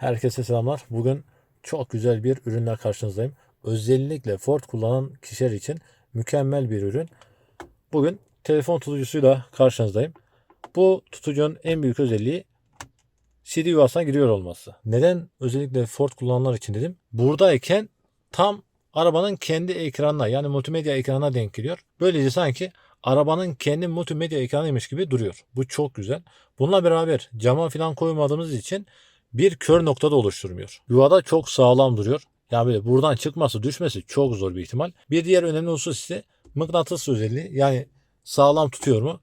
Herkese selamlar. Bugün çok güzel bir ürünle karşınızdayım. Özellikle Ford kullanan kişiler için mükemmel bir ürün. Bugün telefon tutucusuyla karşınızdayım. Bu tutucunun en büyük özelliği CD yuvasına giriyor olması. Neden özellikle Ford kullananlar için dedim. Buradayken tam arabanın kendi ekranına yani multimedya ekranına denk geliyor. Böylece sanki arabanın kendi multimedya ekranıymış gibi duruyor. Bu çok güzel. Bununla beraber cama falan koymadığımız için bir kör noktada oluşturmuyor. Yuvada çok sağlam duruyor. Yani böyle buradan çıkması düşmesi çok zor bir ihtimal. Bir diğer önemli husus ise mıknatıs özelliği. Yani sağlam tutuyor mu?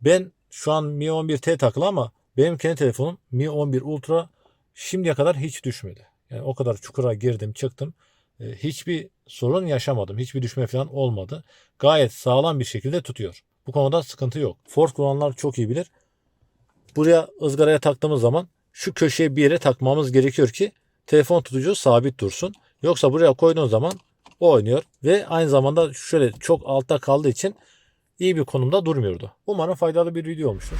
Ben şu an Mi 11T takılı ama benim kendi telefonum Mi 11 Ultra şimdiye kadar hiç düşmedi. Yani o kadar çukura girdim çıktım. E, Hiçbir sorun yaşamadım. Hiçbir düşme falan olmadı. Gayet sağlam bir şekilde tutuyor. Bu konuda sıkıntı yok. Ford kullananlar çok iyi bilir. Buraya ızgaraya taktığımız zaman şu köşeye bir yere takmamız gerekiyor ki telefon tutucu sabit dursun. Yoksa buraya koyduğun zaman o oynuyor ve aynı zamanda şöyle çok altta kaldığı için iyi bir konumda durmuyordu. Umarım faydalı bir video olmuştur.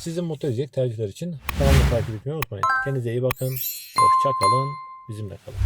Sizi mutlu edecek tercihler için kanalımı takip etmeyi unutmayın. Kendinize iyi bakın. Hoşça kalın. Bizimle kalın.